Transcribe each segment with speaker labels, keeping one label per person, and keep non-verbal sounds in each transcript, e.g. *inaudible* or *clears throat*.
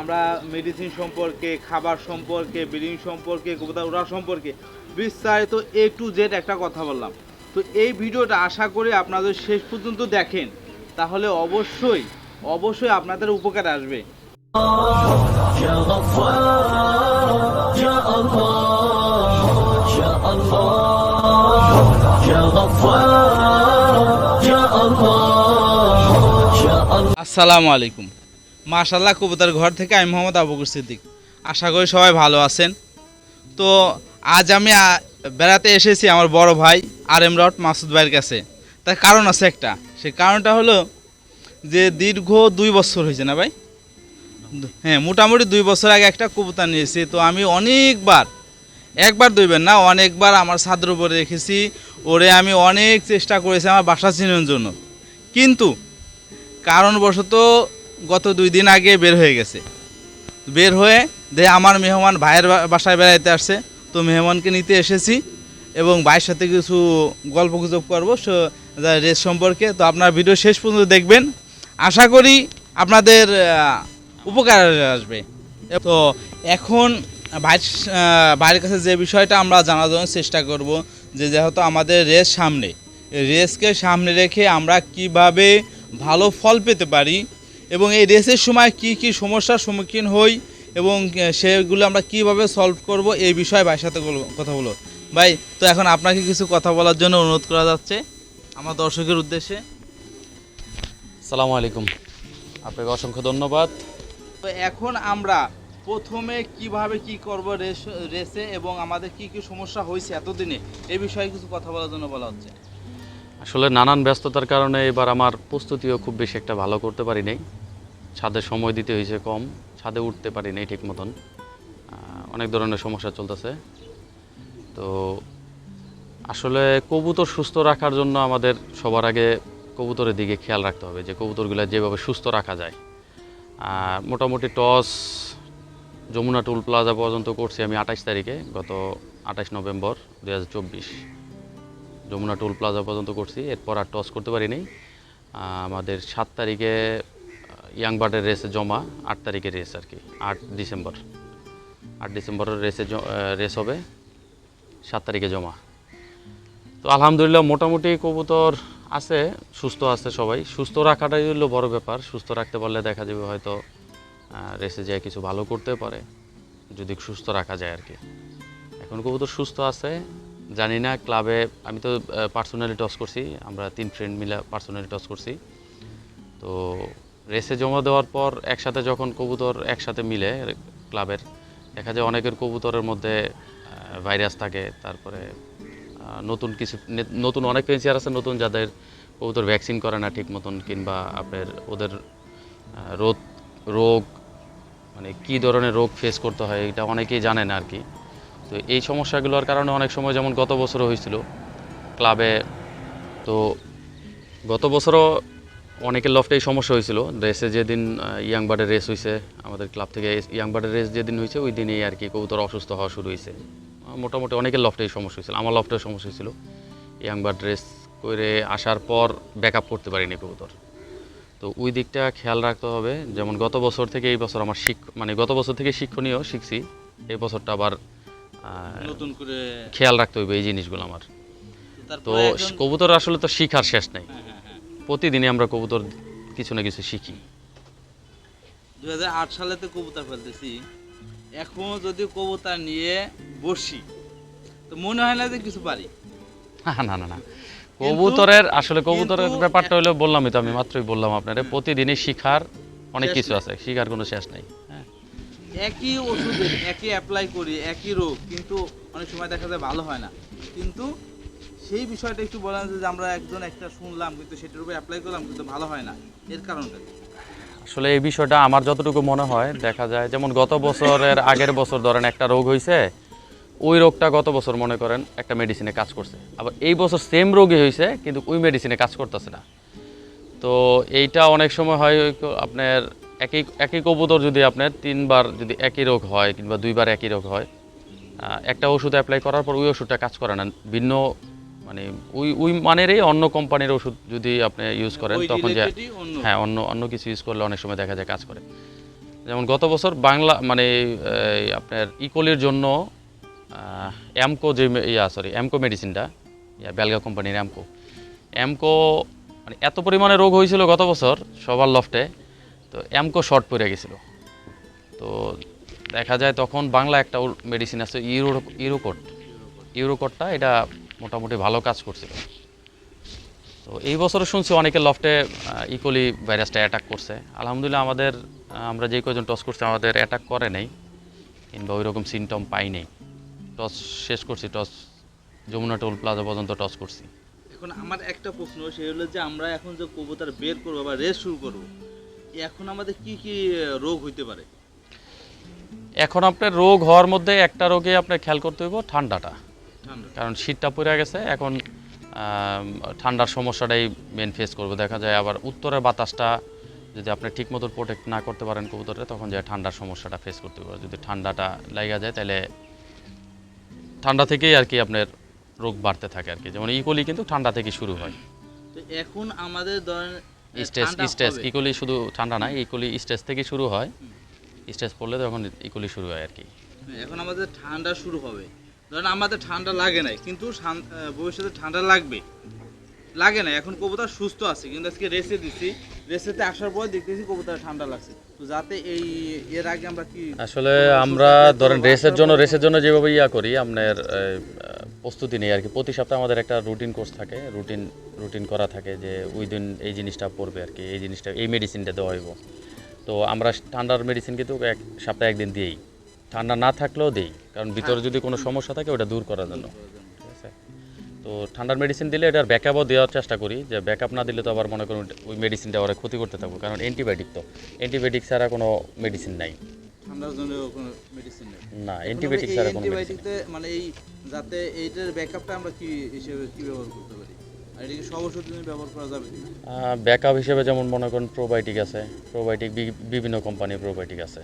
Speaker 1: আমরা মেডিসিন সম্পর্কে, খাবার সম্পর্কে ব্রিডিং সম্পর্কে কবিতা উড়া সম্পর্কে বিস্তারিত এ টু জেড একটা কথা বললাম। তো এই ভিডিওটা আশা করি আপনাদের শেষ পর্যন্ত দেখেন। তাহলে অবশ্যই অবশ্যই আপনাদের উপকার আসবে। আসসালামু আলাইকুম। মাশাল্লাহ কবুতর ঘর থেকে আমি মোহাম্মদ আবুকুর সিদ্দিক। আশা করি সবাই ভালো আছেন। তো আজ আমি বেড়াতে এসেছি আমার বড় ভাই আর এম রট মাসুদ ভাইয়ের কাছে। তার কারণ আছে একটা। সে কারণটা হলো যে দীর্ঘ দুই বছর হয়েছে না ভাই? হ্যাঁ মোটামুটি দুই বছর আগে একটা কবুতর নিয়েছি। তো আমি অনেকবার, একবার দুইবার না, অনেকবার আমার ছাদের উপরে রেখেছি। ওরে আমি অনেক চেষ্টা করেছি আমার বাসা চিনানোর জন্য। কিন্তু কারণবশত গত দুই দিন আগে বের হয়ে গেছে। বের হয়ে দে আমার মেহমান ভাইয়ের বাসায় বেড়াইতে আসছে। তো মেহমানকে নিতে এসেছি এবং ভাইয়ের সাথে কিছু গল্প গুজব করব রেস সম্পর্কে। তো আপনার ভিডিও শেষ পর্যন্ত দেখবেন। আশা করি আপনাদের উপকার আসবে। তো এখন স- ভাইয়ের কাছে যে বিষয়টা আমরা জানার জন্য চেষ্টা করব, যে যেহেতু আমাদের রেস সামনে। রেসকে সামনে রেখে আমরা কীভাবে ভালো ফল পেতে পারি এবং এই রেসের সময় কি কি সমস্যার সম্মুখীন হই এবং সেগুলো আমরা কীভাবে সলভ করব এই বিষয়ে ভাইয়ের সাথে বলবো- কথা বলো ভাই তো এখন আপনাকে কিছু কথা বলার জন্য অনুরোধ করা যাচ্ছে আমার দর্শকের উদ্দেশ্যে।
Speaker 2: সালামু আলাইকুম। আপনাকে অসংখ্য ধন্যবাদ।
Speaker 1: তো এখন আমরা প্রথমে কীভাবে কি করব রেস রেসে এবং আমাদের কি কি সমস্যা হয়েছে এতদিনে এই বিষয়ে কিছু কথা বলার জন্য বলা হচ্ছে।
Speaker 2: আসলে নানান ব্যস্ততার কারণে এবার আমার প্রস্তুতিও খুব বেশি একটা ভালো করতে পারি নাই। ছাদে সময় দিতে হয়েছে কম, ছাদে উঠতে পারি নাই ঠিক মতন। অনেক ধরনের সমস্যা চলতেছে। তো আসলে কবুতর সুস্থ রাখার জন্য আমাদের সবার আগে কবুতরের দিকে খেয়াল রাখতে হবে যে কবুতরগুলো যেভাবে সুস্থ রাখা যায়। আর মোটামুটি টস, যমুনা টুল প্লাজা পর্যন্ত করছি আমি আঠাশ তারিখে, গত আঠাশ নভেম্বর দু হাজার চব্বিশ। যমুনা টোল প্লাজা পর্যন্ত করছি, এরপর আর টস করতে পারিনি আমাদের সাত তারিখে ইয়াং বার্ডের রেসে জমা, আট তারিখে রেস আর কি, আট ডিসেম্বর। আট ডিসেম্বরের রেসে রেস হবে, সাত তারিখে জমা। তো আলহামদুলিল্লাহ মোটামুটি কবুতর আছে, সুস্থ আছে সবাই। সুস্থ রাখাটাই হলো বড় ব্যাপার। সুস্থ রাখতে পারলে দেখা যাবে হয়তো রেসে যায় কিছু ভালো করতে পারে, যদি সুস্থ রাখা যায় আর কি। এখন কবুতর সুস্থ আছে জানি না, ক্লাবে আমি তো পার্সোনালি টস করছি, আমরা তিন ফ্রেন্ড মিলে পার্সোনালি টস করছি। তো রেসে জমা দেওয়ার পর একসাথে যখন কবুতর একসাথে মিলে ক্লাবের, দেখা যায় অনেকের কবুতরের মধ্যে ভাইরাস থাকে, তারপরে নতুন কিছু নতুন অনেক পেন্সিয়ার আছে, নতুন যাদের কবুতর ভ্যাকসিন করে না ঠিক মতন, কিংবা আপনার ওদের রোগ রোগ মানে কী ধরনের রোগ ফেস করতে হয়, এটা অনেকেই জানে না আর কি। তো এই সমস্যাগুলোর কারণে অনেক সময় যেমন গত বছরও হয়েছিল ক্লাবে, তো গত বছরও অনেকের লফটে এই সমস্যা হয়েছিল। রেসে যেদিন ইয়াং বার্ডের রেস হয়েছে আমাদের ক্লাব থেকে ইয়াং বার্ডের রেস যেদিন হয়েছে ওই দিনেই আর কি কবুতর অসুস্থ হওয়া শুরু হয়েছে মোটামুটি অনেকের লফটে এই সমস্যা হয়েছিল আমার লফটের সমস্যা হয়েছিল ইয়াং বার্ড রেস করে আসার পর ব্যাক আপ করতে পারিনি কবুতর। তো ওই দিকটা খেয়াল রাখতে হবে, যেমন গত বছর থেকে এই বছর আমার শিখ মানে গত বছর থেকে শিক্ষণীয় শিখছি, এই বছরটা আবার
Speaker 1: নতুন করে
Speaker 2: খেয়াল রাখতে হবে এই জিনিসগুলো আমার। তো কবুতর আসলে তো শিখার শেষ নাই।
Speaker 1: হ্যাঁ, হ্যাঁ, হ্যাঁ।
Speaker 2: প্রতিদিনই আমরা কবুতর কিছু না কিছু শিখি।
Speaker 1: 2008 সালে তো কবুতর ফেলতেছি। এখন যদি কবুতর নিয়ে বসি তো মনে হয় না যে কিছু পারি।
Speaker 2: না না না কবুতরের আসলে কবুতরের ব্যাপারটা হলো বললামই তো আমি মাত্রই বললাম আপনারে প্রতিদিনই শিখার অনেক কিছু আছে শিখার কোনো শেষ নাই।
Speaker 1: একই ওষুধের একই অ্যাপ্লাই করি, একই রোগ, কিন্তু অনেক সময় দেখা যায় ভালো হয় না। কিন্তু সেই বিষয়টা একটু বলেন যে আমরা একজন একটা শুনলাম, কিন্তু সেটার উপরে অ্যাপ্লাই করলাম, কিন্তু ভালো হয় না। এর কারণটা
Speaker 2: আসলে এই বিষয়টা আমার যতটুকু মনে হয়, দেখা যায়, যেমন গত বছরের আগের বছর ধরেন একটা রোগ হয়েছে ওই রোগটা গত বছর মনে করেন একটা মেডিসিনে কাজ করছে। আবার এই বছর সেম রোগই হয়েছে কিন্তু ওই মেডিসিনে কাজ করতেছে না। তো এইটা অনেক সময় হয় আপনার একই একই কবুতর যদি আপনার তিনবার যদি একই রোগ হয় কিংবা দুইবার একই রোগ হয় একটা ওষুধ অ্যাপ্লাই করার পর ওই ওষুধটা কাজ করে না। ভিন্ন মানে ওই ওই মানেরই অন্য কোম্পানির ওষুধ যদি আপনি ইউজ করেন তখন যে হ্যাঁ অন্য অন্য কিছু ইউজ করলে অনেক সময় দেখা যায় কাজ করে। যেমন গত বছর বাংলা মানে আপনার ইকোলির জন্য অ্যামকো যে ইয়া সরি অ্যামকো মেডিসিনটা ইয়া বেলগা কোম্পানির অ্যামকো অ্যামকো মানে এত পরিমাণে রোগ হয়েছিল গত বছর সবার লফটে। তো অ্যামকো শর্ট পড়ে গেছিল। তো দেখা যায় তখন বাংলা একটা মেডিসিন আছে ইউরো ইউরোকোট ইউরোকোটটা এটা মোটামুটি ভালো কাজ করছিল। তো এই বছরও শুনছি অনেকে লফটে ইকোলি ভাইরাসটা অ্যাটাক করছে। আলহামদুলিল্লাহ আমাদের আমরা যে কজন টস করছি আমাদের অ্যাটাক করে নেই, কিংবা ওই রকম সিমটম পাই নেই। টস শেষ করছি টস যমুনা টোল প্লাজা পর্যন্ত টস করছি।
Speaker 1: এখন আমার একটা প্রশ্ন, সে হলো যে আমরা এখন যে কবুতর বের করব বা রেস শুরু করব এখন আমাদের কি কি রোগ হইতে পারে?
Speaker 2: এখন আপনার রোগ হওয়ার মধ্যে একটা রোগে আপনার খেয়াল করতে হইব ঠান্ডাটা। কারণ শীতটা পড়ে গেছে এখন ঠান্ডার সমস্যাটাই মেন ফেস করবে। দেখা যায় আবার উত্তরের বাতাসটা যদি আপনি ঠিক মতো প্রোটেক্ট না করতে পারেন কবুতরে তখন যায় ঠান্ডার সমস্যাটা ফেস করতে পারে যদি ঠান্ডাটা লাগা যায় তাহলে ঠান্ডা থেকেই আর কি আপনার রোগ বাড়তে থাকে আর কি। যেমন ইকোলি কিন্তু ঠান্ডা থেকে শুরু হয়।
Speaker 1: তো এখন আমাদের ধরেন
Speaker 2: স্টেজ স্টেজ
Speaker 1: হবে।
Speaker 2: শুধু ঠান্ডা না ইকোলি স্টেজ থেকে শুরু হয়। স্টেজ পড়লে তখন ইকোলি শুরু হয় আর কি।
Speaker 1: এখন আমাদের ঠান্ডা শুরু হবে। ধরেন আমাদের ঠান্ডা লাগে নাই কিন্তু ভবিষ্যতে ঠান্ডা লাগবে। লাগে না এখন কবুতর সুস্থ আছে কিন্তু আজকে রেসে দিছি। রেসেতে আসার পর দেখতেছি কবুতর ঠান্ডা লাগছে। তো যাতে এই এর আগে আমরা কি
Speaker 2: আসলে আমরা ধরেন রেসের জন্য রেসের জন্য যেভাবে ইয়া করি আপনার প্রস্তুতি নেই আর কি। প্রতি সপ্তাহে আমাদের একটা রুটিন কোর্স থাকে রুটিন রুটিন করা থাকে যে ওই দিন এই জিনিসটা পড়বে আর কি, এই জিনিসটা, এই মেডিসিনটা দেওয়া হইব। তো আমরা ঠান্ডার মেডিসিন কিন্তু এক সপ্তাহে একদিন দিই ঠান্ডা না থাকলেও দিই, কারণ ভিতরে যদি কোনো সমস্যা থাকে ওটা দূর করার জন্য। ঠিক আছে? তো ঠান্ডার মেডিসিন দিলে এটার ব্যাকআপও দেওয়ার চেষ্টা করি, যে ব্যাকআপ না দিলে তো আবার মনে করুন ওই মেডিসিনটা ওরা ক্ষতি করতে থাকব, কারণ অ্যান্টিবায়োটিক তো। অ্যান্টিবায়োটিক ছাড়া কোনো মেডিসিন নাই।
Speaker 1: ঠান্ডার জন্য কোনো মেডিসিন নেই।
Speaker 2: না অ্যান্টিবায়োটিক ছাড়া কোনো
Speaker 1: অ্যান্টিবায়োটিকতে মানে এই যাতে এইটার ব্যাকআপটা আমরা কি হিসেবে কি ব্যবহার করতে পারি? আর এটা সব ওষুধ ব্যবহার করা যাবে
Speaker 2: ব্যাকআপ হিসেবে যেমন মনে করেন প্রোবায়োটিক আছে প্রোবায়োটিক বিভিন্ন কোম্পানির প্রোবায়োটিক আছে।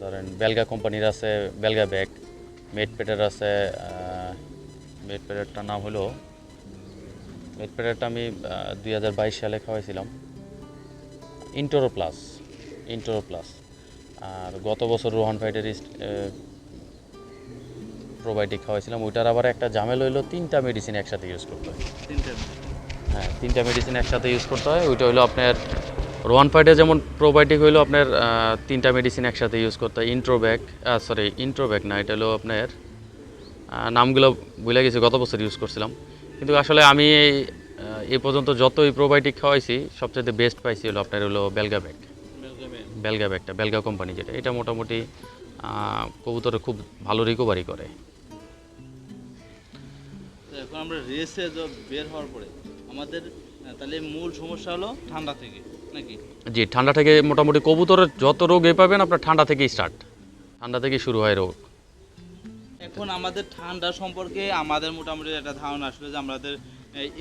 Speaker 2: ধরেন বেলগা কোম্পানির আছে বেলগা ব্যাগ মেডপেটের আছে মেডপেটেরটার নাম হলো মেডপেটেরটা আমি দুই হাজার বাইশ সালে খাওয়াইছিলাম। ইন্টোরো প্লাস ইন্টোরো প্লাস আর গত বছর রোহান ফাইটের প্রোবায়োটিক খাওয়াইছিলাম ওইটার আবার একটা ঝামেল হইল তিনটা মেডিসিন একসাথে ইউজ করতে হয়। হ্যাঁ তিনটা মেডিসিন একসাথে ইউজ করতে হয় ওইটা হলো আপনার রোয়ান ফাইটে যেমন প্রোবায়োটিক হইল আপনার তিনটা মেডিসিন একসাথে ইউজ করতে হয় ইন্ট্রোব্যাক সরি ইন্ট্রোব্যাক না এটা হলো আপনার নামগুলো ভুলে গেছি গত বছর ইউজ করছিলাম। কিন্তু আসলে আমি এই এ পর্যন্ত যতই প্রোবায়োটিক খাওয়াইছি সবচেয়ে বেস্ট পাইছি হলো আপনার হলো বেলগা ব্যাগ বেলগা ব্যাগটা বেলগা কোম্পানি যেটা এটা মোটামুটি কবুতরে খুব ভালো রিকভারি করে।
Speaker 1: এখন আমরা রেসে বের হওয়ার পরে আমাদের তাহলে মূল সমস্যা হলো ঠান্ডা থেকে নাকি?
Speaker 2: জি ঠান্ডা থেকে মোটামুটি কবুতরের যত রোগ এ পাবেন আপনার ঠান্ডা থেকেই স্টার্ট ঠান্ডা থেকেই শুরু হয় রোগ।
Speaker 1: এখন আমাদের ঠান্ডা সম্পর্কে আমাদের মোটামুটি একটা ধারণা আসলে যে আমাদের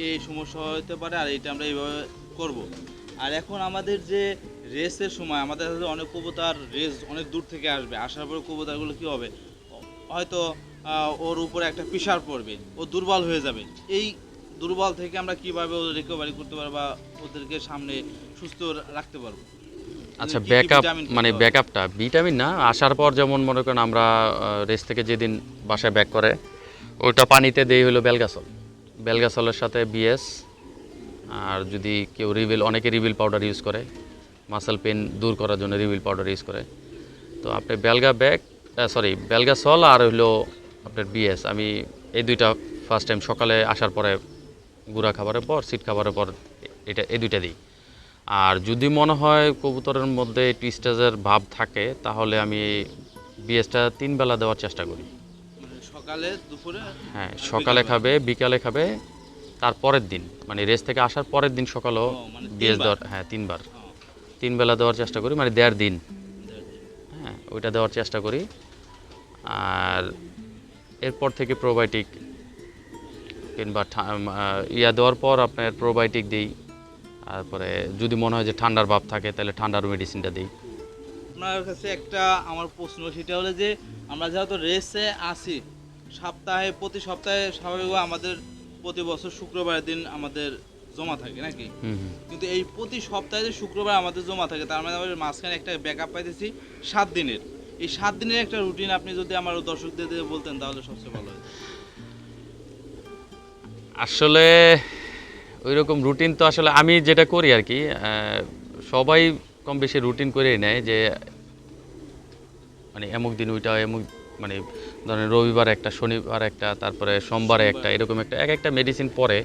Speaker 1: এই সমস্যা হতে পারে আর এটা আমরা এইভাবে করব। আর এখন আমাদের যে রেসের সময় আমাদের হাতে অনেক কবুতর রেস অনেক দূর থেকে আসবে। আসার পরে কবুতরগুলো কি হবে? হয়তো ওর উপরে একটা প্রেশার পড়বে। ও দুর্বল হয়ে যাবে। এই দুর্বল থেকে আমরা কীভাবে রিকভারি করতে পারব বা ওদেরকে সামনে সুস্থ রাখতে পারব?
Speaker 2: আচ্ছা ব্যাকআপ মানে ব্যাকআপটা ভিটামিন না? আসার পর যেমন মনে করেন আমরা রেস থেকে যেদিন বাসায় ব্যাক করে ওইটা পানিতে দেই হলো বেলগাসল বেলগাসলের সাথে বিএস আর যদি কেউ রিভিল অনেকে রিভিল পাউডার ইউজ করে। মাসেল পেন দূর করার জন্য রিভিল পাউডার ইউজ করে। তো আপনি বেলগা ব্যাগ সরি বেলগা সল আর হলো আপনার বিএস। আমি এই দুইটা ফার্স্ট টাইম সকালে আসার পরে গুঁড়া খাবারের পর সিট খাবারের পর এটা এই দুইটা দিই। আর যদি মনে হয় কবুতরের মধ্যে একটু স্টেজের ভাব থাকে তাহলে আমি বিএসটা তিন বেলা দেওয়ার চেষ্টা করি।
Speaker 1: মানে সকালে দুপুরে?
Speaker 2: হ্যাঁ সকালে খাবে বিকালে খাবে তার পরের দিন মানে রেস থেকে আসার পরের দিন সকালেও
Speaker 1: মানে
Speaker 2: বিএস দেওয়ার হ্যাঁ তিনবার। তিন বেলা দেওয়ার চেষ্টা করি মানে দেড় দিন। হ্যাঁ ওইটা দেওয়ার চেষ্টা করি। আর এরপর থেকে প্রোবায়োটিক কিংবা ইয়া দেওয়ার পর আপনার প্রোবায়োটিক দিই। তারপরে যদি মনে হয় যে ঠান্ডার ভাব থাকে, তাহলে ঠান্ডার মেডিসিনটা দিই।
Speaker 1: আপনার কাছে একটা আমার প্রশ্ন, সেটা হলো যে আমরা যেহেতু রেসে আসি সপ্তাহে, প্রতি সপ্তাহে স্বাভাবিকভাবে আমাদের প্রতি বছর শুক্রবারের দিন আমাদের জমা থাকে নাকি? কিন্তু এই প্রতি সপ্তাহে শুক্রবার আমাদের জমা থাকে তার মানে আমাদের মাঝখানে একটা ব্যাকআপ পাইতেছি সাত দিনের। এই সাত দিনের একটা রুটিন আপনি যদি আমার দর্শকদের দিয়ে বলতেন তাহলে সবচেয়ে ভালো হয়
Speaker 2: আসলে ওই রকম রুটিন তো আসলে আমি যেটা করি আর কি সবাই কম বেশি রুটিন করেই নেয় যে মানে এমুক দিন ওইটা এমুক মানে ধরেন রবিবার একটা শনিবার একটা তারপরে সোমবারে একটা এরকম একটা এক একটা মেডিসিন পরে।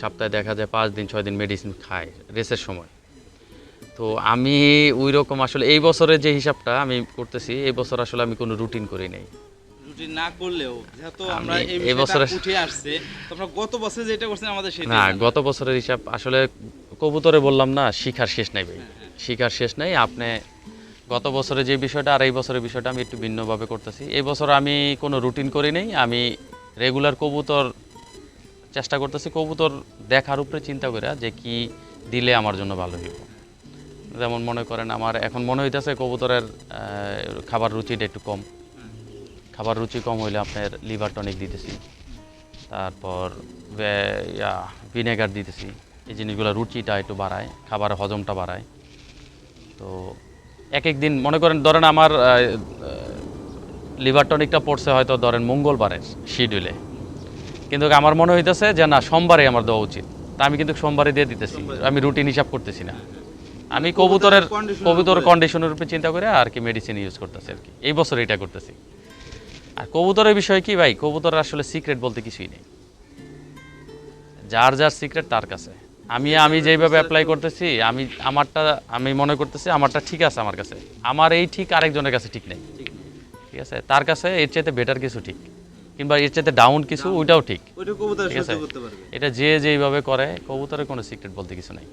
Speaker 2: সপ্তাহে দেখা যায় পাঁচ দিন ছয় দিন মেডিসিন খায় রেসের সময়। তো আমি ওই রকম আসলে এই বছরের যে হিসাবটা আমি করতেছি এই বছর আসলে আমি কোনো রুটিন করি নাই।
Speaker 1: রুটিন না করলেও যেহেতু আমরা এই
Speaker 2: এই বছরে-
Speaker 1: উঠে আসছে তো গত বছর যেটা করছেন আমাদের সেটা
Speaker 2: না গত বছরের হিসাব আসলে কবুতরে বললাম না শিখার শেষ নাই ভাই। শিখার শেষ নাই আপনি গত বছরে যে বিষয়টা আর এই বছরের বিষয়টা আমি একটু ভিন্নভাবে করতেছি। এই বছর আমি কোনো রুটিন করি নেই আমি রেগুলার কবুতর চেষ্টা করতেছি কবুতর দেখার উপরে চিন্তা করে যে কি দিলে আমার জন্য ভালো হইব। যেমন মনে করেন আমার এখন মনে হইতেছে কবুতরের খাবার রুচিটা একটু কম। খাবার রুচি কম হইলে আপনার লিভার টনিক দিতেছি। তারপর ভিনেগার দিতেছি। এই জিনিসগুলো রুচিটা একটু বাড়ায় খাবার হজমটা বাড়ায়। তো এক এক দিন মনে করেন ধরেন আমার লিভার টনিকটা পড়ছে, হয়তো ধরেন মঙ্গলবারের শিডিউলে কিন্তু আমার মনে হইতেছে যে না সোমবারে আমার দেওয়া উচিত। তা আমি কিন্তু সোমবারে দিয়ে দিতেছি। আমি রুটিন হিসাব করতেছি না। আমি কবুতরের কবুতর কন্ডিশনের উপরে চিন্তা করে আর কি মেডিসিন ইউজ করতেছি আর কি। এই বছর এটা করতেছি। আর কবুতরের বিষয় কি ভাই? কবুতরের আসলে সিক্রেট বলতে কিছুই নেই। যার যার সিক্রেট তার কাছে। আমি আমি যেইভাবে অ্যাপ্লাই করতেছি আমি আমারটা আমি মনে করতেছি আমারটা ঠিক আছে আমার কাছে। আমার এই ঠিক আরেকজনের কাছে ঠিক নেই। ঠিক আছে? তার কাছে এর চাইতে বেটার কিছু ঠিক। কিংবা এর চাইতে ডাউন কিছু ওইটাও ঠিক।
Speaker 1: কবুতর
Speaker 2: ঠিক আছে? এটা যে যেইভাবে করে কবুতরের কোনো সিক্রেট বলতে কিছু নাই।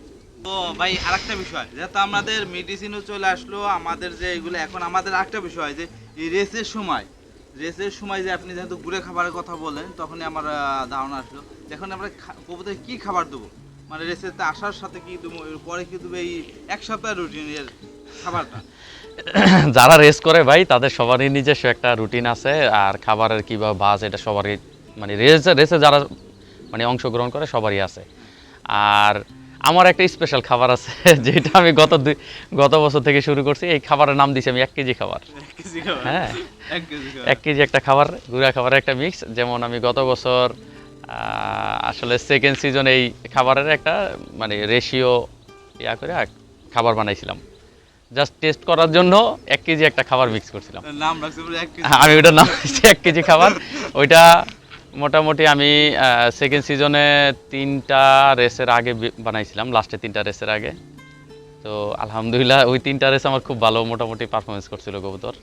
Speaker 1: তো ভাই আরেকটা বিষয় যেহেতু আমাদের মেডিসিনও চলে আসলো আমাদের যে এগুলো এখন আমাদের আরেকটা বিষয় যে এই রেসের সময় রেসের সময় যে আপনি যেহেতু গুড়ে খাবারের কথা বলেন তখনই আমার ধারণা আসলো। এখন আমরা কবুতরকে কি খাবার দেবো? মানে রেসেতে আসার সাথে কি দেবো? পরে কি দেবো এই এক সপ্তাহ রুটিনের খাবারটা? *laughs*
Speaker 2: যারা রেস করে ভাই তাদের সবারই নিজস্ব একটা রুটিন আছে। আর খাবারের কীভাবে বাস এটা সবারই মানে রেসে রেসে যারা মানে অংশগ্রহণ করে সবারই আছে। আর আমার একটা স্পেশাল খাবার আছে *laughs* যেটা আমি গত দুই গত বছর থেকে শুরু করছি। এই খাবারের নাম দিছি আমি এক কেজি খাবার। হ্যাঁ।
Speaker 1: এক কেজি খাবার।
Speaker 2: এক কেজি একটা খাবার গুঁড়া খাবারের একটা মিক্স যেমন আমি গত বছর আসলে সেকেন্ড সিজন এই খাবারের একটা মানে রেশিও ইয়া করে খাবার বানাইছিলাম। জাস্ট টেস্ট করার জন্য এক কেজি একটা খাবার মিক্স করছিলাম।
Speaker 1: কেজি।
Speaker 2: আমি ওটার নাম এক কেজি খাবার। ওইটা মোটামুটি আমি সেকেন্ড সিজনে তিনটা রেসের আগে বানাইছিলাম লাস্টে তিনটা রেসের আগে। তো আলহামদুলিল্লাহ ওই তিনটা রেস আমার খুব ভালো মোটামুটি পারফরমেন্স করছিল কবুতর।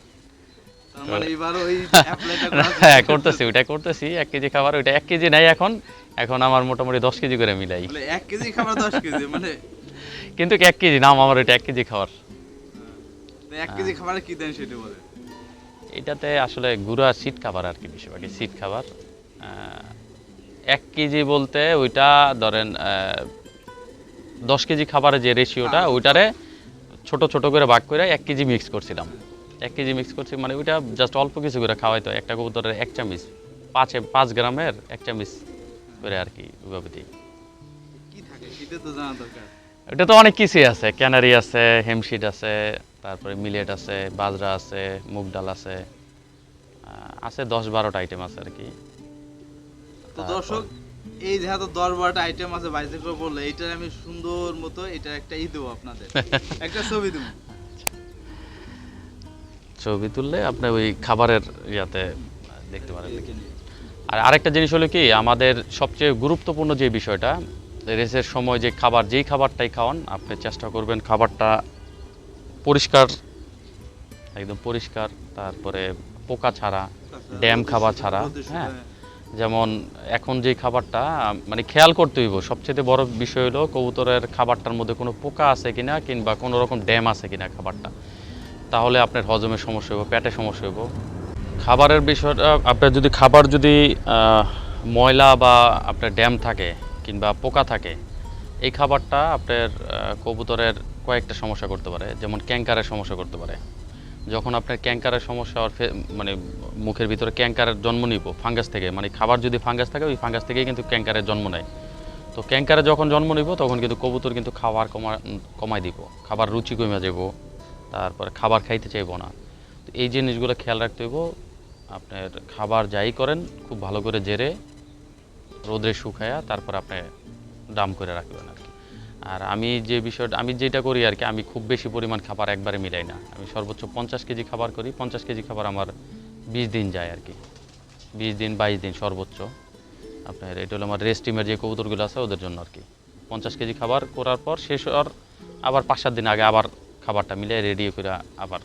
Speaker 1: তার মানে *laughs*
Speaker 2: হ্যাঁ করতেছি ওইটা করতেছি এক কেজি খাবার ওইটা এক কেজি নাই এখন। এখন আমার মোটামুটি দশ কেজি করে মিলাই।
Speaker 1: এক কেজি খাবার দশ কেজি মানে
Speaker 2: কিন্তু এক কেজি নাম আমার ওইটা এক কেজি খাবার।
Speaker 1: এক কেজি খাবারে কি দেন সেটা বলে
Speaker 2: এটাতে আসলে গুঁড়া সিট খাবার আর কি বেশিরভাগই সিট খাবার। এক কেজি বলতে ওইটা ধরেন দশ কেজি খাবারের যে রেশিওটা ওইটারে ছোট ছোট করে ভাগ করে এক কেজি মিক্স করছিলাম। এক কেজি মিক্স করছি মানে ওইটা জাস্ট অল্প কিছু করে খাওয়াইতো একটা কবুতরের এক চামিচ পাঁচে পাঁচ গ্রামের এক চামিচ করে আর কি ওইভাবে দিই। এটা তো অনেক কিছুই আছে ক্যানারি আছে হেমশিট আছে তারপরে মিলেট আছে বাজরা আছে মুগ ডাল আছে আছে দশ বারোটা আইটেম আছে আর কি।
Speaker 1: তো দর্শক এই যেহেতু দশ বারোটা আইটেম আছে বাইসে করে বলল এইটার আমি সুন্দর মতো এটা একটা ই দেবো আপনাদের। *laughs* একটা ছবি দেবো।
Speaker 2: ছবি তুললে আপনি ওই খাবারের ইয়াতে দেখতে পারেন আর আরেকটা জিনিস হলো কি আমাদের সবচেয়ে গুরুত্বপূর্ণ যে বিষয়টা রেসের সময় যে খাবার যেই খাবারটাই খাওয়ান আপনি চেষ্টা করবেন খাবারটা পরিষ্কার একদম পরিষ্কার তারপরে পোকা ছাড়া ড্যাম খাবার ছাড়া হ্যাঁ। যেমন এখন যে খাবারটা মানে খেয়াল করতে হইব সবচেয়ে বড় বিষয় হলো কবুতরের খাবারটার মধ্যে কোনো পোকা আছে কিনা কিংবা কোনো রকম ড্যাম আছে কিনা খাবারটা। তাহলে আপনার হজমের সমস্যা হইব পেটে সমস্যা হইব। খাবারের বিষয়টা আপনার যদি খাবার যদি ময়লা বা আপনার ড্যাম থাকে কিংবা পোকা থাকে এই খাবারটা আপনার কবুতরের কয়েকটা সমস্যা করতে পারে, যেমন ক্যাঙ্কারের সমস্যা করতে পারে। যখন আপনার ক্যাঙ্কারের সমস্যা মানে মুখের ভিতরে ক্যাঙ্কারের জন্ম নিব, ফাঙ্গাস থেকে মানে খাবার যদি ফাঙ্গাস থাকে, ওই ফাঙ্গাস থেকেই কিন্তু ক্যাঙ্কারের জন্ম নেয়। তো ক্যাঙ্কারে যখন জন্ম নিব, তখন কিন্তু কবুতর কিন্তু খাবার কমা, কমাই দিব, খাবার রুচি কমে যাব, তারপরে খাবার খাইতে চাইব না। তো এই জিনিসগুলো খেয়াল রাখতে হইব, আপনার খাবার যাই করেন, খুব ভালো করে জেরে, রোদে শুকায়া তারপর আপনি দাম করে রাখবেন আর কি। আর আমি যে বিষয়টা আমি যেটা করি আর কি, আমি খুব বেশি পরিমাণ খাবার একবারে মিলাই না। আমি সর্বোচ্চ পঞ্চাশ কেজি খাবার করি, পঞ্চাশ কেজি খাবার আমার বিশ দিন যায় আর কি। বিশ দিন, বাইশ দিন সর্বোচ্চ। আপনার এটা হলো আমার রেস্ট টিমের যে কবুতরগুলো আছে ওদের জন্য আর কি। পঞ্চাশ কেজি খাবার করার পর শেষ হওয়ার আবার পাঁচ সাত দিন আগে আবার খাবারটা মিলে রেডি করে আবার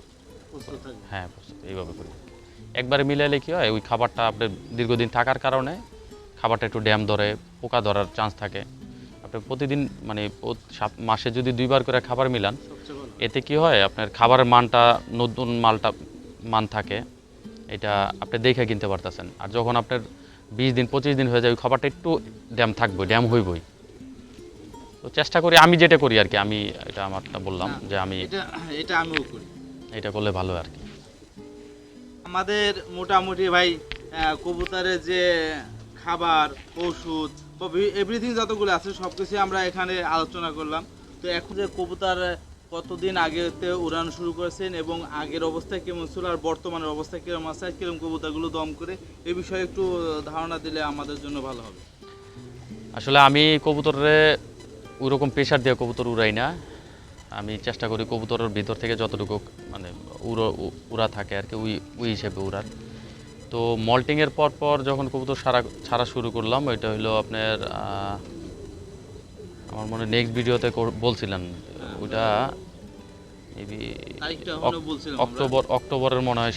Speaker 2: হ্যাঁ এইভাবে করি একবারে মিলাইলে কী হয়, ওই খাবারটা আপনার দীর্ঘদিন থাকার কারণে খাবারটা একটু ড্যাম ধরে, পোকা ধরার চান্স থাকে। আপনি প্রতিদিন মানে সাত- মাসে যদি দুইবার করে খাবার মিলান এতে কি হয়? আপনার খাবারের মানটা নতুন মালটা মান থাকে। এটা আপনি দেখে কিনতে পারতেছেন। আর যখন আপনার বিশ দিন পঁচিশ দিন হয়ে যায় ওই খাবারটা একটু ড্যাম থাকবে ড্যাম হইবই। তো চেষ্টা করি আমি যেটা করি আর কি আমি এটা আমারটা বললাম যে আমি
Speaker 1: এটা এটা আমিও করি।
Speaker 2: এটা করলে ভালো আর কি।
Speaker 1: আমাদের মোটামুটি ভাই কবুতরের যে খাবার ওষুধ এভরিথিং যতগুলো আছে সব কিছু আমরা এখানে আলোচনা করলাম। তো এখন যে কবুতর কতদিন আগেতে উড়ানো শুরু করেছেন এবং আগের অবস্থা কেমন ছিল আর বর্তমানের অবস্থা কীরকম আছে কীরকম কবুতরগুলো দম করে, এ বিষয়ে একটু ধারণা দিলে আমাদের জন্য ভালো হবে।
Speaker 2: আসলে আমি কবুতরে ওইরকম প্রেশার দিয়ে কবুতর উড়াই না। আমি চেষ্টা করি কবুতরের ভিতর থেকে যতটুকু মানে উড়ো উড়া থাকে আর কি, ওই ওই হিসেবে উড়ার। তো মল্টিংয়ের পর পর যখন কবুতর সারা ছাড়া শুরু করলাম ওইটা হলো আপনার আমার মনে নেক্সট ভিডিওতে বলছিলেন ওইটা। অক্টোবর অক্টোবরের মনে হয়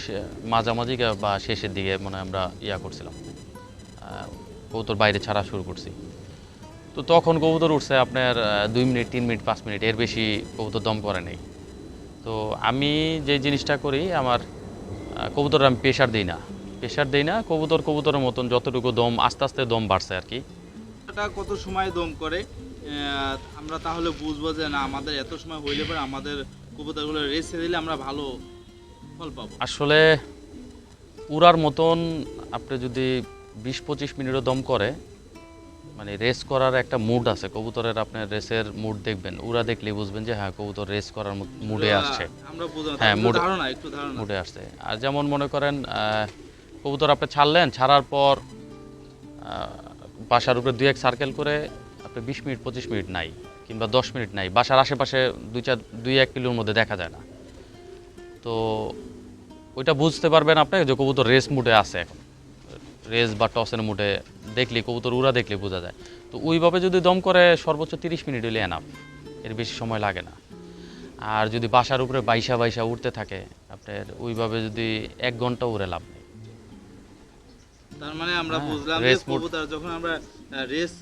Speaker 2: মাঝামাঝি বা শেষের দিকে মনে হয় আমরা ইয়া করছিলাম। কবুতর বাইরে ছাড়া শুরু করছি। তো তখন কবুতর উঠছে আপনার দুই মিনিট তিন মিনিট পাঁচ মিনিট এর বেশি কবুতর দম করে নেই। তো আমি যে জিনিসটা করি আমার কবুতর আমি প্রেশার দিই না। প্রেশার দিই না কবুতর কবুতরের মতন যতটুকু দম আস্তে আস্তে দম বাড়ছে আর কি।
Speaker 1: এটা কত সময় দম করে? আমরা তাহলে বুঝব যে না আমাদের এত সময় হইলে পরে আমাদের কবুতরগুলো রেসে দিলে আমরা ভালো ফল পাবো।
Speaker 2: আসলে উড়ার মতন আপনি যদি বিশ পঁচিশ মিনিটও দম করে মানে রেস করার একটা মুড আছে কবুতরের আপনার রেসের মুড দেখবেন উড়া দেখলে বুঝবেন যে হ্যাঁ কবুতর রেস করার মুডে আসছে। হ্যাঁ, মুডে আসছে। আর যেমন মনে করেন কবুতর আপনি ছাড়লেন, ছাড়ার পর বাসার উপরে দুই এক সার্কেল করে আপনি বিশ মিনিট, পঁচিশ মিনিট নাই কিংবা দশ মিনিট নাই। বাসার আশেপাশে দুই চার, দুই এক কিলোর মধ্যে দেখা যায় না। তো ওইটা বুঝতে পারবেন আপনি যে কবুতর রেস মুডে আছে এখন। রেস বা টসের মুডে দেখলে, কবুতর উড়া দেখলে বোঝা যায়। তো ওইভাবে যদি দম করে সর্বোচ্চ তিরিশ মিনিট হলে এনাফ এর বেশি সময় লাগে না। আর যদি বাসার উপরে বাইসা বাইসা উঠতে থাকে, আপনার ওইভাবে যদি এক ঘণ্টা উড়ে লাভ নেই।
Speaker 1: তার মানে আমরা
Speaker 2: হ্যাঁ,
Speaker 1: বুঝলাম যে কবুতর যখন আমরা রেস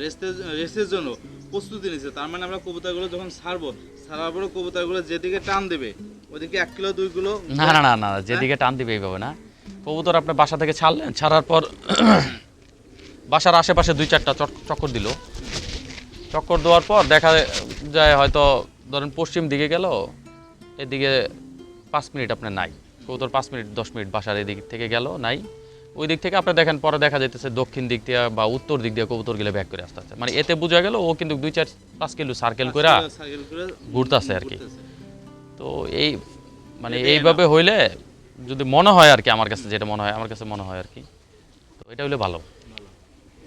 Speaker 1: রেসের রেসের জন্য প্রস্তুতি নিচ্ছে তার মানে আমরা কবুতরগুলো যখন ছাড়বো ছাড়ার পরে কবুতরগুলো যেদিকে টান দেবে ওদিকে এক কিলো দুই কিলো
Speaker 2: না না না না যেদিকে টান দিবে এইভাবে না। কবুতর আপনার বাসা থেকে ছাড়লেন ছাড়ার পর *clears throat* বাসার আশেপাশে দুই চারটা চক- চক্কর দিল। চক্কর দেওয়ার পর দেখা যায় হয়তো ধরেন পশ্চিম দিকে গেল এদিকে পাঁচ মিনিট আপনার নাই। কবুতর পাঁচ মিনিট দশ মিনিট বাসার এদিক থেকে গেল নাই। ওই দিক থেকে আপনি দেখেন পরে দেখা যাইতেছে দক্ষিণ দিক দিয়ে বা উত্তর দিক দিয়ে কবুতর গেলে ব্যাক করে আসতে আছে মানে এতে বোঝা গেল ও কিন্তু দুই চার পাঁচ কিলো সার্কেল করে ঘুরতাছে আর কি। তো এই মানে এইভাবে হইলে যদি মনে হয় আর কি আমার কাছে যেটা মনে হয় আমার কাছে মনে হয় আর কি তো এটা হইলে ভালো।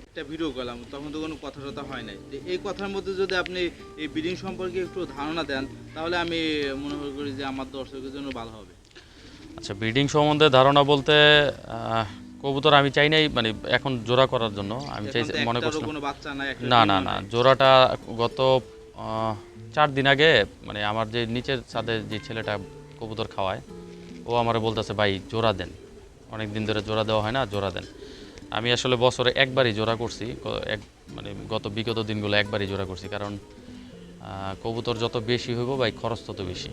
Speaker 1: একটা ভিডিও করলাম তখন তো কোনো কথা টথা হয় নাই। এই কথার মধ্যে যদি আপনি এই ব্রিডিং সম্পর্কে একটু ধারণা দেন তাহলে আমি মনে করি যে আমার দর্শকের জন্য ভালো হবে।
Speaker 2: আচ্ছা ব্রিডিং সম্বন্ধে ধারণা বলতে কবুতর আমি চাই নাই মানে এখন জোড়া করার জন্য। আমি চাই মনে
Speaker 1: একটারও
Speaker 2: করছিলাম
Speaker 1: কোনো বাচ্চা নাই একটা
Speaker 2: না না না। জোড়াটা গত চার দিন আগে মানে আমার যে নিচের ছাদে যে ছেলেটা কবুতর খাওয়ায় ও আমার বলতেছে ভাই জোড়া দেন। অনেক দিন ধরে জোড়া দেওয়া হয় না জোড়া দেন। আমি আসলে বছরে একবারই জোড়া করছি এক মানে গত বিগত দিনগুলো একবারই জোড়া করছি কারণ কবুতর যত বেশি হইব ভাই খরচ তত বেশি।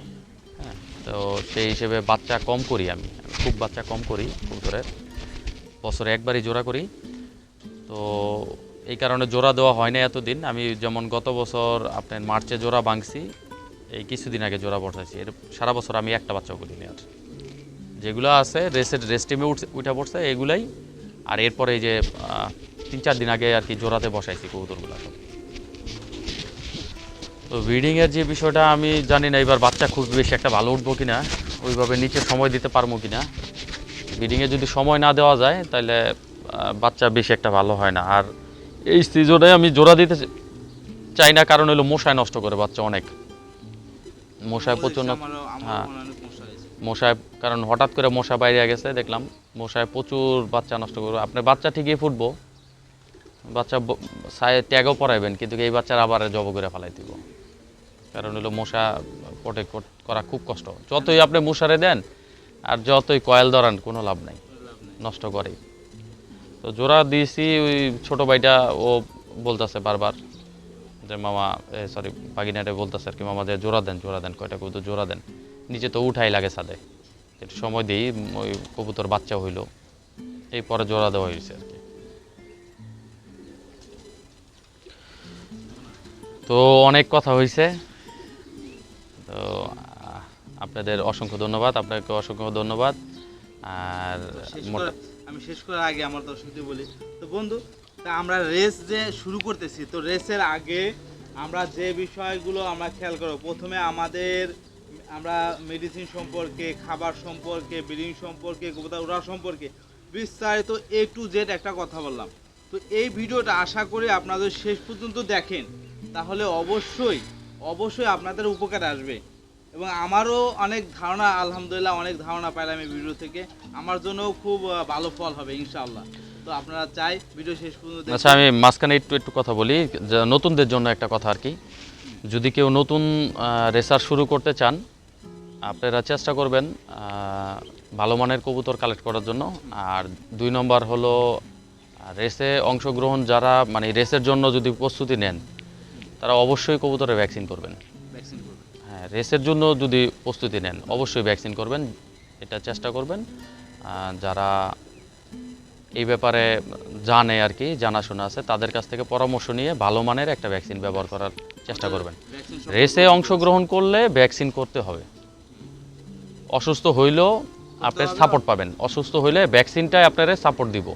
Speaker 2: হ্যাঁ তো সেই হিসেবে বাচ্চা কম করি আমি খুব বাচ্চা কম করি কবুতরের। বছরে একবারই জোড়া করি। তো এই কারণে জোড়া দেওয়া হয় না এতদিন। আমি যেমন গত বছর আপনার মার্চে জোড়া ভাঙছি এই কিছুদিন আগে জোড়া বসাইছি। এর সারা বছর আমি একটা বাচ্চাও করিনি আর। যেগুলো আছে রেসের রেস টিমে উঠে উঠা পড়ছে, এগুলাই। আর এরপরে যে তিন চার দিন আগে আর কি জোড়াতে বসাইছি কবুতরগুলো তো ব্রিডিংয়ের যে বিষয়টা আমি জানি না, এবার বাচ্চা খুব বেশি একটা ভালো উঠবো কিনা, ওইভাবে নিচে সময় দিতে পারব কিনা। ব্রিডিংয়ে যদি সময় না দেওয়া যায় তাহলে বাচ্চা বেশি একটা ভালো হয় না। আর এই সিজনে আমি জোড়া দিতে চাই না কারণ হলো মশায় নষ্ট করে বাচ্চা অনেক। মশায়
Speaker 1: আমার
Speaker 2: হ্যাঁ। মশায় কারণ হঠাৎ করে মশা বাইরে গেছে দেখলাম মশায় প্রচুর বাচ্চা নষ্ট করবে আপনার বাচ্চা ঠিকই ফুটবো বাচ্চা সায়ে ট্যাগও পরাইবেন কিন্তু এই বাচ্চার আবার জব করে ফেলাই দিব কারণ হলো মশা প্রোটেক্ট করা খুব কষ্ট। যতই আপনি মশারে দেন আর যতই কয়েল ধরান, কোনো লাভ নাই। নষ্ট করে তো জোড়া দিয়েছি ওই ছোটো ভাইটা, ও বলতেছে বারবার যে, মামা সরি বাগিনাটে বলতেছে আর কি, মামা, যে জোড়া দেন জোড়া দেন, কয়টা কবুতর জোড়া দেন। নিচে তো উঠাই লাগে সাদে একটু সময় দিই, ওই কবুতর বাচ্চা হইল। এই পরে জোড়া দেওয়া হয়েছে আর কি। তো অনেক কথা হয়েছে তো আপনাদের অসংখ্য ধন্যবাদ আপনাকে অসংখ্য ধন্যবাদ। আর
Speaker 1: আমি শেষ করার আগে আমার দর্শকদের বলি তো বন্ধু তা আমরা রেস যে শুরু করতেছি তো রেসের আগে আমরা যে বিষয়গুলো আমরা খেয়াল করব প্রথমে আমাদের আমরা মেডিসিন সম্পর্কে খাবার সম্পর্কে ব্রিডিং সম্পর্কে কবুতর উড়া সম্পর্কে বিস্তারিত এ টু জেড একটা কথা বললাম। তো এই ভিডিওটা আশা করি আপনাদের শেষ পর্যন্ত দেখেন তাহলে অবশ্যই অবশ্যই আপনাদের উপকার আসবে। এবং আমারও অনেক ধারণা, আলহামদুলিল্লাহ অনেক ধারণা পাইলাম এই ভিডিও থেকে। আমার জন্যও খুব ভালো ফল হবে, ইনশাআল্লাহ। তো আপনারা চাই ভিডিও শেষ পর্যন্ত।
Speaker 2: আচ্ছা আমি মাঝখানে একটু একটু কথা বলি নতুনদের জন্য একটা কথা আর কি। যদি কেউ নতুন রেসার শুরু করতে চান, আপনারা চেষ্টা করবেন ভালো মানের কবুতর কালেক্ট করার জন্য। আর দুই নম্বর হলো, রেসে অংশগ্রহণ যারা মানে রেসের জন্য যদি প্রস্তুতি নেন, তারা অবশ্যই কবুতরে ভ্যাকসিন করবেন। রেসের জন্য যদি প্রস্তুতি নেন অবশ্যই ভ্যাকসিন করবেন এটা চেষ্টা করবেন। যারা এই ব্যাপারে জানে আর কি জানাশোনা আছে তাদের কাছ থেকে পরামর্শ নিয়ে ভালো মানের একটা ভ্যাকসিন ব্যবহার করার চেষ্টা করবেন। রেসে অংশগ্রহণ করলে ভ্যাকসিন করতে হবে। অসুস্থ হইলেও আপনি সাপোর্ট পাবেন। অসুস্থ হইলে ভ্যাকসিনটাই আপনারা সাপোর্ট দিব।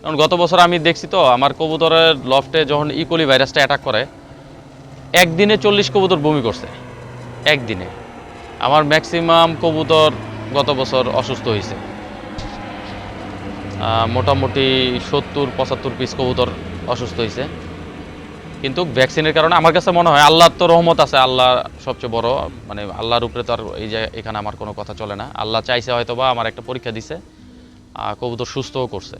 Speaker 2: কারণ গত বছর আমি দেখছি তো আমার কবুতরের লফটে যখন ইকোলি ভাইরাসটা অ্যাটাক করে একদিনে চল্লিশ কবুতর বমি করছে। একদিনে। আমার ম্যাক্সিমাম কবুতর গত বছর অসুস্থ হয়েছে। মোটামুটি সত্তর, পঁচাত্তর পিস কবুতর অসুস্থ হয়েছে। কিন্তু ভ্যাকসিনের কারণে আমার কাছে মনে হয় আল্লাহর তো রহমত আছে আল্লাহ সবচেয়ে বড় মানে আল্লাহর উপরে তো আর এই যে এখানে আমার কোনো কথা চলে না। আল্লাহ চাইছে হয়তো বা আমার একটা পরীক্ষা দিছে কবুতর সুস্থও করছে।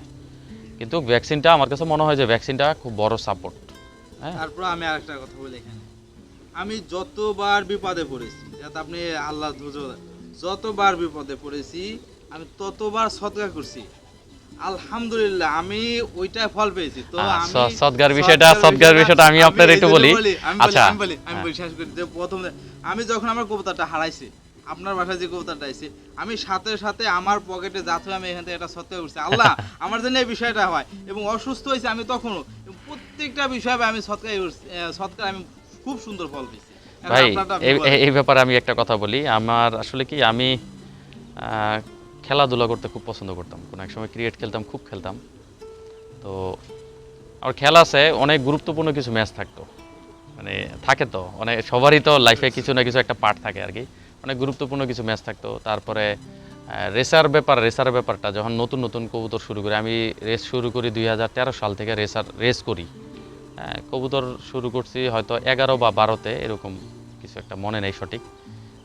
Speaker 2: কিন্তু ভ্যাকসিনটা আমার কাছে মনে হয় যে ভ্যাকসিনটা খুব বড় সাপোর্ট হ্যাঁ?
Speaker 1: তারপর আমি আরেকটা কথা বলি এখানে। আমি যতবার বিপদে পড়েছি যাতে আপনি আল্লাহ ধৈর্য যতবার বিপদে পড়েছি আমি ততবার সদকা করছি। আলহামদুলিল্লাহ আমি ওইটাই ফল পেয়েছি। তো
Speaker 2: আহ,
Speaker 1: আমি
Speaker 2: স- সদকার বিষয়টা- সদকার বিষয়টা আমি আপনার একটু বলি।
Speaker 1: আমি
Speaker 2: আচ্ছা,
Speaker 1: আমি বলি আমি। বলি শেষ করি যে প্রথম আমি যখন আমার কবুতরটা হারাইছি আপনার বাসায় যে কবুতরটা আইছে আমি সাথে সাথে আমার পকেটে যা থুয়ে আমি এখান থেকে একটা সত্যি করছি। আল্লাহ *laughs* আমার জন্য এই বিষয়টা হয়। এবং অসুস্থ হয়েছে আমি তখনও। প্রত্যেকটা বিষয়ে আমি সৎকার সৎকার আমি খুব সুন্দর ফল পেয়েছি
Speaker 2: ভাই এই- ব্যাপারে আমি একটা কথা বলি। আমার আসলে কি আমি খেলাধুলা করতে খুব পছন্দ করতাম। কোনো এক সময় ক্রিকেট খেলতাম খুব খেলতাম। তো আমার খেলা আছে অনেক গুরুত্বপূর্ণ কিছু ম্যাচ থাকতো। মানে থাকে তো অনেক সবারই তো লাইফে কিছু না কিছু একটা পার্ট থাকে আর কি। অনেক গুরুত্বপূর্ণ কিছু ম্যাচ থাকতো। তারপরে রেসার ব্যাপার রেসার ব্যাপারটা যখন নতুন নতুন কবুতর শুরু করি আমি রেস শুরু করি দুই হাজার তেরো সাল থেকে রেসার রেস করি। কবুতর শুরু করছি হয়তো এগারো বা বারোতে, এরকম কিছু একটা মনে নেই সঠিক।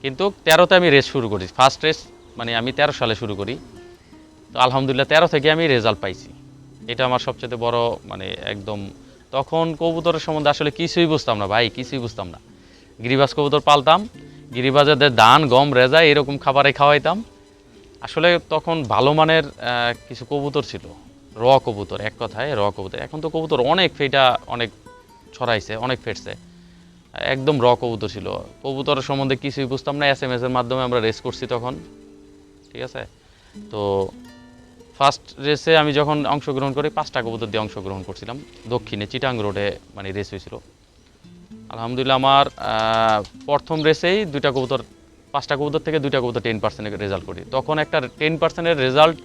Speaker 2: কিন্তু তেরোতে আমি রেস শুরু করি। ফার্স্ট রেস মানে আমি তেরো সালে শুরু করি। তো আলহামদুলিল্লাহ তেরো থেকে আমি রেজাল্ট পাইছি। এটা আমার সবচেয়ে বড় মানে একদম তখন কবুতরের সম্বন্ধে আসলে কিছুই বুঝতাম না ভাই, কিছুই বুঝতাম না। গিরিবাজ কবুতর পালতাম, গিরিবাজাদের ধান, গম, রেজা, এরকম খাবারে খাওয়াইতাম। আসলে তখন ভালো মানের কিছু কবুতর ছিল। র কবুতর, এক কথায় র কবুতর। এখন তো কবুতর অনেক ফেটা অনেক ছড়াইছে, অনেক ফেটছে। একদম র কবুতর ছিল। কবুতরের সম্বন্ধে কিছুই বুঝতাম না এস এম এর মাধ্যমে আমরা রেস করছি তখন। ঠিক আছে? তো ফার্স্ট রেসে আমি যখন অংশগ্রহণ করি পাঁচটা কবুতর দিয়ে অংশগ্রহণ করছিলাম, দক্ষিণে চিটাং রোডে মানে রেস হয়েছিল। আলহামদুলিল্লাহ আমার প্রথম রেসেই দুইটা কবুতর, পাঁচটা কবুতর থেকে দুইটা কবুতর টেন পার্সেন্টের রেজাল্ট করি। তখন একটা টেন পার্সেন্টের রেজাল্ট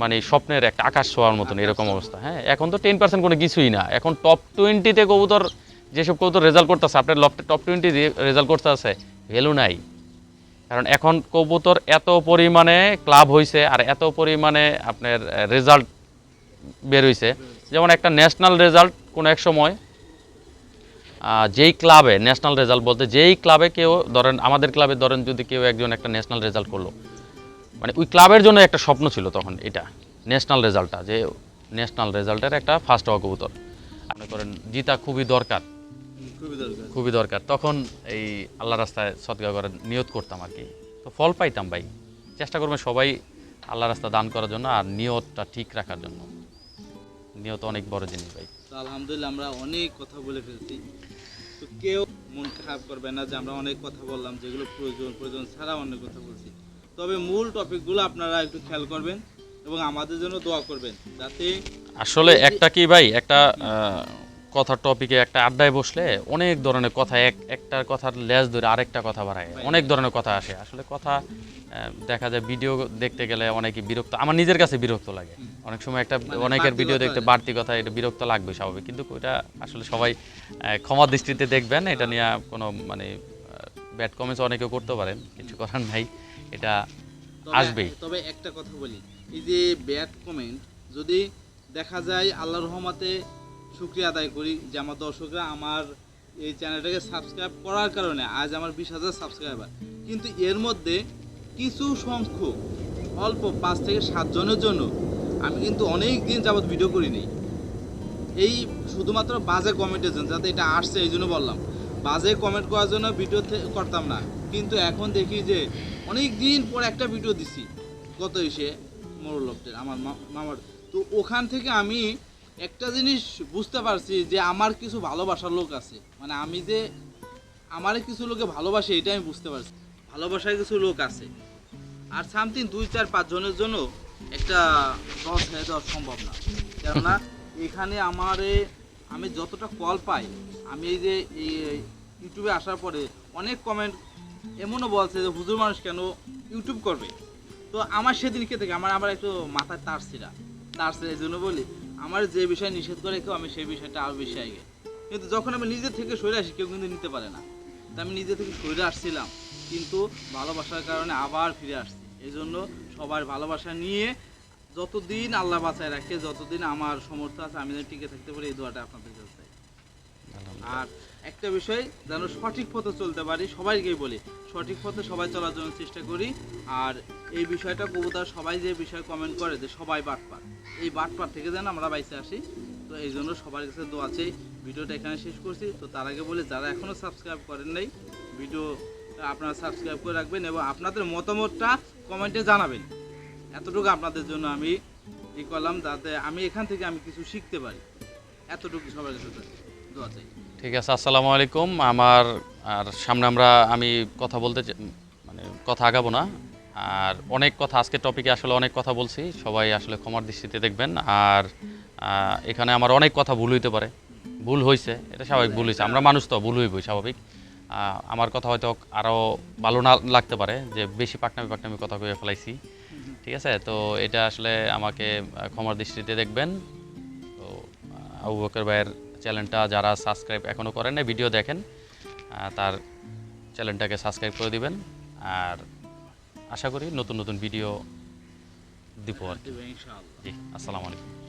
Speaker 2: মানে স্বপ্নের একটা আকাশ ছোঁয়ার মতন এরকম অবস্থা। হ্যাঁ এখন তো টেন পার্সেন্ট কোনো কিছুই না। এখন টপ টোয়েন্টিতে কবুতর যেসব কবুতর রেজাল্ট করতেছে আপনার লফটে টপ টোয়েন্টি রেজাল্ট করতে আছে ভ্যালু নাই। কারণ এখন কবুতর এত পরিমাণে ক্লাব হয়েছে আর এত পরিমাণে আপনার রেজাল্ট বের হয়েছে যেমন একটা ন্যাশনাল রেজাল্ট কোনো এক সময় যেই ক্লাবে ন্যাশনাল রেজাল্ট বলতে যেই ক্লাবে কেউ ধরেন আমাদের ক্লাবে ধরেন যদি কেউ একজন একটা ন্যাশনাল রেজাল্ট করল মানে ওই ক্লাবের জন্য একটা স্বপ্ন ছিল তখন এটা ন্যাশনাল রেজাল্টটা যে ন্যাশনাল রেজাল্টের একটা ফার্স্ট হওয়া কবুতর। মনে করেন জিতা খুবই দরকার।
Speaker 1: খুবই দরকার।
Speaker 2: খুবই দরকার। তখন এই আল্লাহ রাস্তায় সদগা করার নিয়ত করতাম আর কি। তো ফল পাইতাম ভাই। চেষ্টা করবেন সবাই আল্লাহ রাস্তা দান করার জন্য আর নিয়তটা ঠিক রাখার জন্য। নিয়ত অনেক বড় জিনিস ভাই।
Speaker 1: তো আলহামদুলিল্লাহ আমরা অনেক কথা বলে ফেলছি। তো কেউ মন খারাপ করবে না যে আমরা অনেক কথা বললাম যেগুলো প্রয়োজন প্রয়োজন ছাড়া অনেক কথা বলছি। তবে মূল টপিকগুলো আপনারা একটু খেয়াল করবেন এবং আমাদের জন্য দোয়া করবেন যাতে
Speaker 2: আসলে একটা কি ভাই? একটা কথার টপিকে একটা আড্ডায় বসলে অনেক ধরনের কথা এক একটা কথার লেজ ধরে আরেকটা কথা বাড়ায়। অনেক ধরনের কথা আসে। আসলে কথা দেখা যায় ভিডিও দেখতে গেলে অনেকে বিরক্ত আমার নিজের কাছে বিরক্ত লাগে। অনেক সময় একটা
Speaker 1: মানে
Speaker 2: অনেকের ভিডিও দেখতে বাড়তি কথা এটা বিরক্ত লাগবে স্বাভাবিক। কিন্তু এটা আসলে সবাই ক্ষমা দৃষ্টিতে দেখবেন এটা নিয়ে কোনো মানে ব্যাড কমেন্টস অনেকে করতে পারেন কিছু করার নাই। এটা আসবেই।
Speaker 1: তবে একটা কথা বলি। এই যে ব্যাড কমেন্ট যদি দেখা যায় আল্লাহ রহমাতে শুক্রিয়া আদায় করি যে আমার দর্শকরা আমার এই চ্যানেলটাকে সাবস্ক্রাইব করার কারণে আজ আমার বিশ হাজার সাবস্ক্রাইবার। কিন্তু এর মধ্যে কিছু সংখ্যক অল্প পাঁচ থেকে সাতজনের জন্য আমি কিন্তু অনেক দিন যাবৎ ভিডিও করিনি এই শুধুমাত্র বাজে কমেন্টের জন্য যাতে এটা আসছে এই জন্য বললাম। বাজে কমেন্ট করার জন্য ভিডিও করতাম না। কিন্তু এখন দেখি যে অনেক দিন পর একটা ভিডিও দিছি। গত এসে মোরলপ্টের আমার মামার। তো ওখান থেকে আমি একটা জিনিস বুঝতে পারছি যে আমার কিছু ভালোবাসার লোক আছে। মানে আমি যে আমারে কিছু লোকে ভালোবাসে, এটা আমি বুঝতে পারছি। ভালোবাসার কিছু লোক আছে। আর সামথিং দুই, চার, পাঁচ জনের জন্য একটা দশ হয়ে যাওয়া সম্ভব না। কেননা এখানে আমারে আমি যতটা কল পাই, আমি এই যে ইউটিউবে আসার পরে অনেক কমেন্ট এমনও বলছে যে, হুজুর মানুষ কেন ইউটিউব করবে? তো আমার সেদিনকে থেকে আমার আবার একটু মাথায় তার ছিঁড়া তার ছিল, এই জন্য বলি, আমার যে বিষয় নিষেধ করে কেউ, আমি সেই বিষয়টা আরও বেশি আগে। কিন্তু যখন আমি নিজে থেকে সরে আসি, কেউ কিন্তু নিতে পারে না। তা আমি নিজে থেকে সরে আসছিলাম, কিন্তু ভালোবাসার কারণে আবার ফিরে আসছি। এই জন্য সবার ভালোবাসা নিয়ে যতদিন আল্লাহ বাঁচায় রাখে যতদিন আমার সমর্থ আছে আমি যেন টিকে থাকতে পারি এই দোয়াটা আপনাদের কাছে চাই। আর একটা বিষয় যেন সঠিক পথে চলতে পারি সবাইকে বলি সঠিক পথে সবাই চলার জন্য চেষ্টা করি। আর এই বিষয়টা কবুতর সবাই যে বিষয় কমেন্ট করে যে সবাই বাটপার। এই বাটপার থেকে যেন আমরা বাইসে আসি। তো এই জন্য সবার কাছে দোয়া চাই ভিডিওটা এখানে শেষ করছি। তো তার আগে বলে যারা এখনও সাবস্ক্রাইব করেন নাই ভিডিও আপনারা সাবস্ক্রাইব করে রাখবেন এবং আপনাদের মতামতটা কমেন্টে জানাবেন। এতটুকু আপনাদের জন্য আমি ই করলাম যাতে আমি এখান থেকে আমি কিছু শিখতে পারি। এতটুকু সবার কাছে দোয়া চাই।
Speaker 2: ঠিক আছে, আসসালামু আলাইকুম। আমার আর সামনে আমরা, আমি কথা বলতে মানে কথা আগাবো না। আর অনেক কথা আজকে টপিকে আসলে অনেক কথা বলছি। সবাই আসলে ক্ষমার দৃষ্টিতে দেখবেন। আর এখানে আমার অনেক কথা ভুল হইতে পারে। ভুল হয়েছে এটা স্বাভাবিক ভুল হয়েছে আমরা মানুষ তো, ভুল হইবই স্বাভাবিক। আমার কথা হয়তো আরও ভালো না লাগতে পারে, যে বেশি পাকনামি পাকনামি কথা কয়ে ফেলাইছি। ঠিক আছে? তো এটা আসলে আমাকে ক্ষমার দৃষ্টিতে দেখবেন। তো আবু বকর ভাইয়ের চ্যানেলটা যারা সাবস্ক্রাইব এখনও করেন না ভিডিও দেখেন তার চ্যানেলটাকে সাবস্ক্রাইব করে দিবেন। আর আশা করি নতুন নতুন ভিডিও দিব আর কি। জি আসসালামু আলাইকুম।